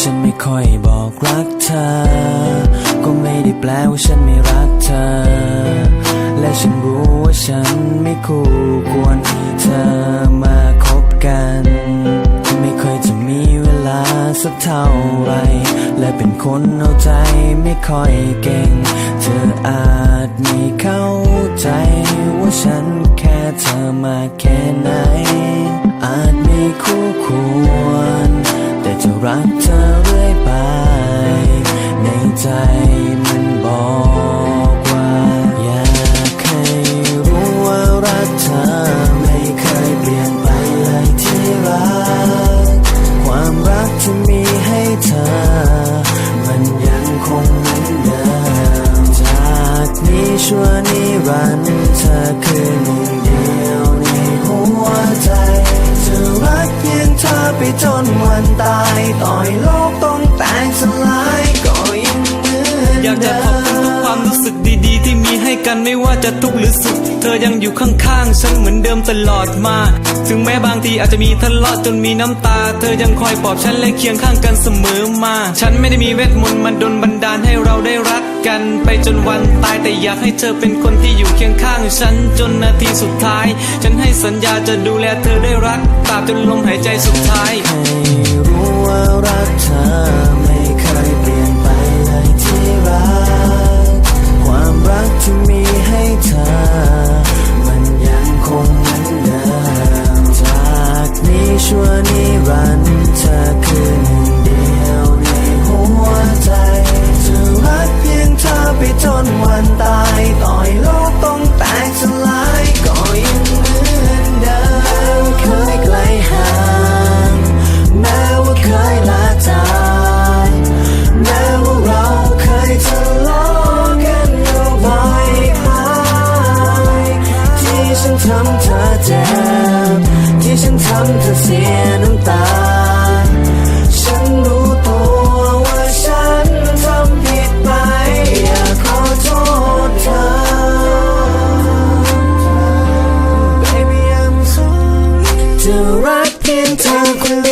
ฉันไม่ค่อยบอกรักเธอ ก็ไม่ได้แปลว่าฉันไม่รักเธอ และฉันรู้ว่าฉันไม่คู่ควรเธอมาคบกัน ไม่ค่อยจะมีเวลาสักเท่าไร และเป็นคนเอาใจไม่ค่อยเก่ง เธออาจไม่เข้าใจว่าฉันแค่เธอมาแค่ไหน อาจไม่คู่ควร จะรักเธอเรื่อยไป ในใจมันบอกว่า อยากให้รู้ว่ารักเธอไม่เคยเปลี่ยนไปเลยที่รัก ความรักที่มีให้เธอ มันยังคงเหมือนเดิม จากนี้ชั่วนิรันดร์เธอคือหนึ่งเดียวในหัวใจ จะรักเพียงเธอไปจนวัน ตายต่อยโลกต้องแตกสลายก็ยังเหมือนอยากจะขอบคุณทุกความรู้สึกดีๆ ที่มีให้กันไม่ว่าจะทุกข์หรือสุข เธอยังอยู่ข้างๆฉันเหมือนเดิมตลอดมา ถึงแม้บางทีอาจจะมีทะเลาะจนมีน้ำตา เธอยังคอยปลอบฉันและเคียงข้างกันเสมอมา ฉันไม่ได้มีเวทมนต์มันดลบันดาลให้เราได้รัก กันไปจนวันตายแต่อยากให้เธอเป็นคนที่อยู่เคียงข้างฉันจนนาทีสุดท้าย ฉันให้สัญญาจะดูแลเธอได้รักตราบจนลมหายใจสุดท้ายให้รู้ว่ารักเธอไม่ำเธอเสียน้ำตา ฉันรู้ตัวว่าฉันทำผิดไป อยากขอโทษเธอ Baby I'm sorry จะรักเพียงเธอคนเดียว